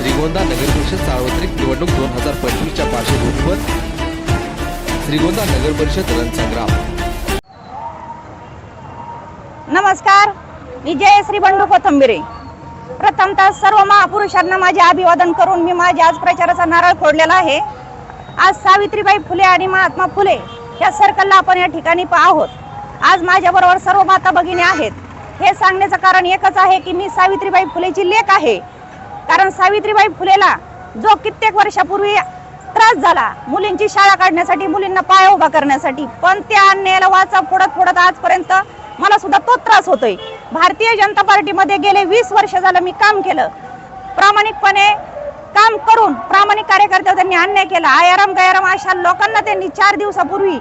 श्रीगोंदा नगरपरिषद सार्वत्रिक निवडणूक दोन हजार पंचवीसच्या पार्श्वभूमीवर श्रीगोंदा नगरपरिषद रणसंग्राम नमस्कार. मी जयश्री बंडू कोथंबिरे. प्रथमतः सर्व महापुरुषांना माझे अभिवादन करून मी माझ्या आज प्रचाराचा नारळ फोडलेला आहे. आज सावित्रीबाई फुले आणि महात्मा फुले या सर्कलला आपण या ठिकाणी आहोत. आज माझ्याबरोबर सर्व माता भगिनी आहेत. हे सांगण्याचं कारण एकच आहे की मी सावित्रीबाई फुलेची लेख आहे. कारण सावित्रीबाई फुलेला जो कित्येक वर्षापूर्वी त्रास झाला मुलींची शाळा काढण्यासाठी मुलींना पाय उभा करण्यासाठी पण त्या अन्यायाला वाचा फोडत फोडत आजपर्यंत मला सुद्धा तो त्रास होतोय. भारतीय जनता पार्टीमध्ये गेले वीस वर्ष झालं मी काम केलं. प्रामाणिकपणे काम करून प्रामाणिक कार्यकर्त्यावर त्यांनी अन्याय केला. आयाराम गयाराम अशा लोकांना त्यांनी चार दिवसापूर्वी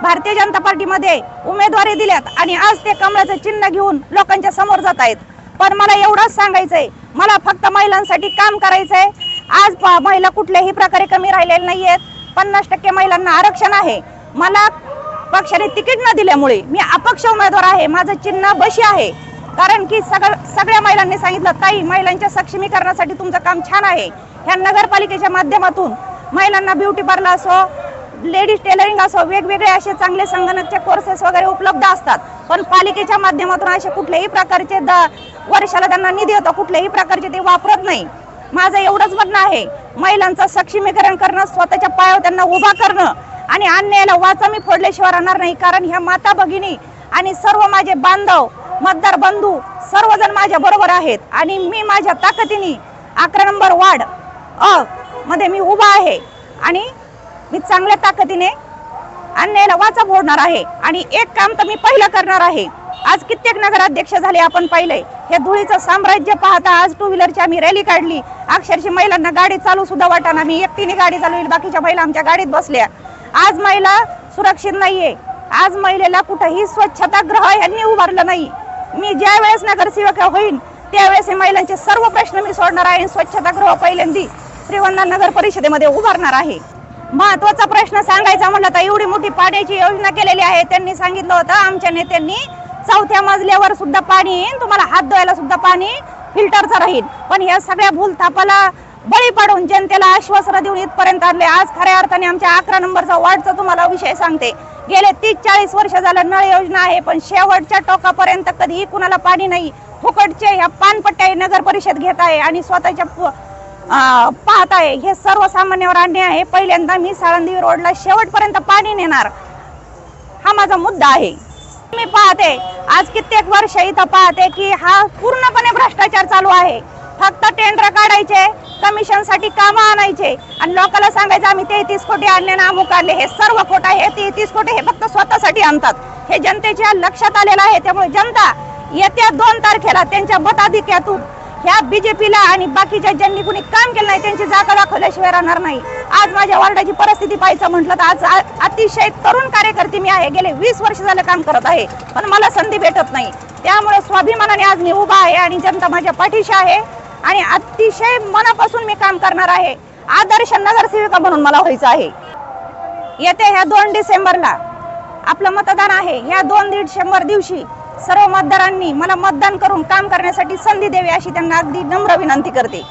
भारतीय जनता पार्टीमध्ये उमेदवारी दिल्यात आणि आज ते कमळाचं चिन्ह घेऊन लोकांच्या समोर जात आहेत. पण मला एवढंच सांगायचंय मला फक्त महिलांसाठी काम करायचंय. आज प- महिला कुठल्याही प्रकारे कमी राहिलेल्या नाहीयेत. पन्नास टक्के महिलांना आरक्षण आहे. मला पक्षाने तिकीट न दिल्यामुळे मी अपक्ष उमेदवार आहे. माझं चिन्ह बशी आहे. कारण की सगळ सगळ्या महिलांनी सांगितलं ताई महिलांच्या सक्षमीकरणासाठी तुमचं काम छान आहे. ह्या नगरपालिकेच्या माध्यमातून महिलांना ब्युटी पार्लर असो लेडीज टेलरिंग असो वेगवेगळे असे चांगले संगणकचे कोर्सेस वगैरे उपलब्ध असतात. पण पालिकेच्या माध्यमातून असे कुठल्याही प्रकारचे द वर्षाला त्यांना निधी होता कुठल्याही प्रकारचे ते वापरत नाही. माझं एवढंच म्हणणं आहे महिलांचं सक्षमीकरण करणं स्वतःच्या पायावर त्यांना उभा करणं आणि अन्यायाला वाचा मी फोडल्याशिवाय राहणार नाही. कारण ह्या माता भगिनी आणि सर्व माझे बांधव मतदार बंधू सर्वजण माझ्या बरोबर आहेत आणि मी माझ्या ताकदीने अकरा नंबर वार्ड अ मध्ये मी उभा आहे. आणि मी चांगल्या ताकदीने अन्यायाला वाचा फोडणार आहे. आणि एक काम तर मी पहिलं करणार आहे. आज कित्येक नगराध्यक्ष झाले आपण पाहिले. हे धुळीचं साम्राज्य पाहता आज टू व्हीलरची आम्ही रॅली काढली. अक्षरशः महिलांना गाडी चालू सुद्धा वाटाना. मी एकटीने गाडी चालवली बाकीच्या महिला आमच्या गाडीत बसल्या. आज महिला सुरक्षित नाहीये. आज महिलेला कुठंही स्वच्छतागृह यांनी उभारलं नाही. मी ज्या वेळेस नगरसेवक होईन त्यावेळेस महिलांचे सर्व प्रश्न मी सोडणार आहे स्वच्छतागृह पहिल्यांदी श्रीवंदा नगर परिषदेमध्ये उभारणार आहे. महत्त्वाचा प्रश्न सांगायचा म्हटलं तर एवढी मोठी पाण्याची योजना केलेली आहे. त्यांनी सांगितलं होतं आमच्या नेत्यांनी चौथ्या मजल्यावर सुद्धा पाणी येईन तुम्हाला हात धुवायला सुद्धा पाणी फिल्टरचं राहील. पण या सगळ्या भूलथापाला बळी पाडून जनतेला आश्वासनं देऊन इथपर्यंत आणले. आज खऱ्या अर्थाने आमच्या अकरा नंबरचा वार्डचा तुम्हाला विषय सांगते. गेले तीस चाळीस वर्ष झालं नळ योजना आहे पण शेवटच्या टोकापर्यंत कधीही कुणाला पाणी नाही. फुकटचे ह्या पानपट्ट्या नगर परिषद घेत आहे आणि स्वतःच्या पु- पाहत आहे हे सर्वसामान्यावर अन्याय आहे. पहिल्यांदा मी साळंदी रोडला शेवटपर्यंत पाणी नेणार. हा माझा मुद्दा आहे. मी पाहते आज कित्येक वर्ष इथं पाहते की हा पूर्णपणे भ्रष्टाचार चालू आहे. फक्त टेंडर काढायचे कमिशनसाठी कामं आणायचे. आणि लोकांना सांगायचं आम्ही तेहतीस कोटी आणले ना अमुक आणले. हे सर्व खोट आहे. तेहतीस कोटी हे फक्त स्वतःसाठी आणतात. हे जनतेच्या लक्षात आलेलं आहे. त्यामुळे जनता येत्या दोन तारखेला त्यांच्या मताधिक्यातून ह्या बीजेपीला आणि बाकीच्या ज्यांनी कुणी काम केलं नाही त्यांची जागा दाखवल्याशिवाय राहणार नाही. आज माझ्या वार्डाची परिस्थिती पाहायचं म्हटलं तर आज अतिशय तरुण कार्यकर्ती मी आहे. गेले वीस वर्ष झालं काम करत आहे पण मला संधी भेटत नाही. त्यामुळे स्वाभिमानाने आज मी उभा आहे आणि जनता माझ्या पाठीशी आहे आणि अतिशय मनापासून मी काम करणार आहे. आदर्श नगरसेविका म्हणून मला व्हायचं आहे. येत्या ह्या दोन डिसेंबरला आपलं मतदान आहे. ह्या दोन डिसेंबर दिवशी सर्व मतदारांनी मला मतदान करून काम करण्यासाठी संधी द्यावी अशी त्यांना अगदी नम्र विनंती करते.